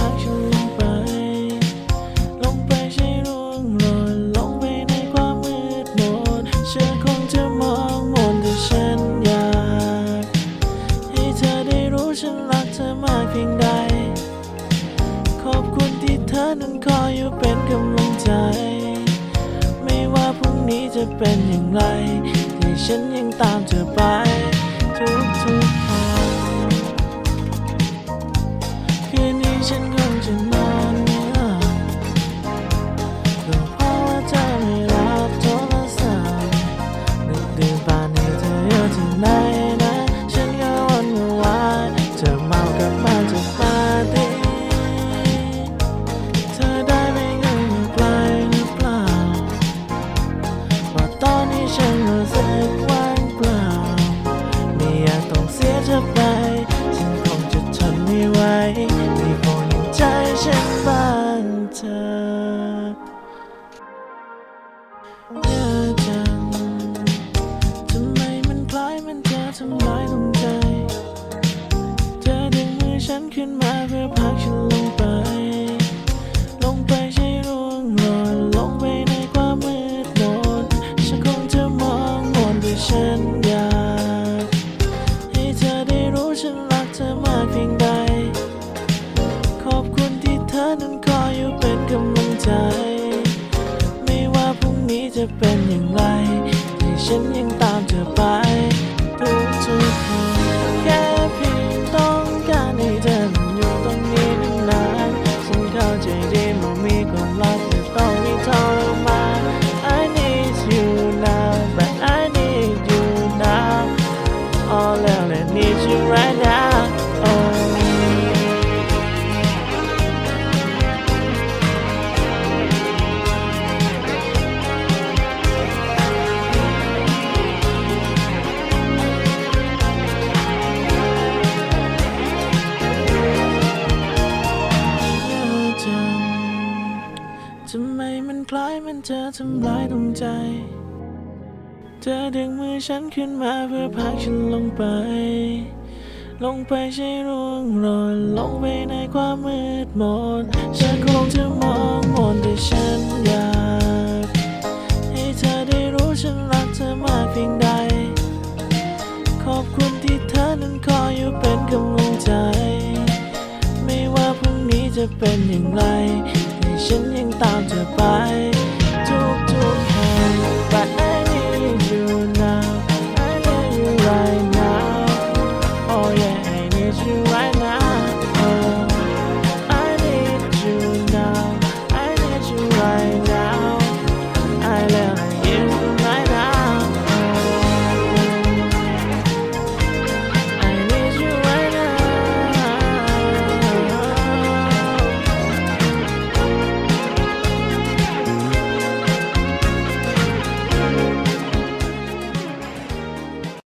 พื่อพาฉันลงไป ลงไปใช้ร่วงหล่นลงไปในความมืดมนเชื่อคงจะมองมนแต่ฉันอยาก ให้เธอได้รู้ฉันรักเธอมากเพียงใด ขอบคุณที่เธอนั้นคอยอยู่เป็นกำลังใจ ไม่ว่าพรุ่งนี้จะเป็นอย่างไรที่ฉันยังตามเธอไปาก จะเป็นอย่างไรที่ฉันยังตามเธอไป คล้ายมันจะทำร้ายดวงใจ เธอดึงมือฉันขึ้นมาเพื่อพักฉันลงไป ลงไปใช้ร่วงหล่นลงไปในความมืดมนฉันคงจะมองมนแต่ฉันอยากให้เธอได้รู้ฉันรักเธอมากเพียงใด ขอบคุณที่เธอนั้นคอยอยู่เป็นกำลังใจ ไม่ว่าพรุ่งนี้จะเป็นอย่างไรให้ฉันยังตามเธอไป ทุก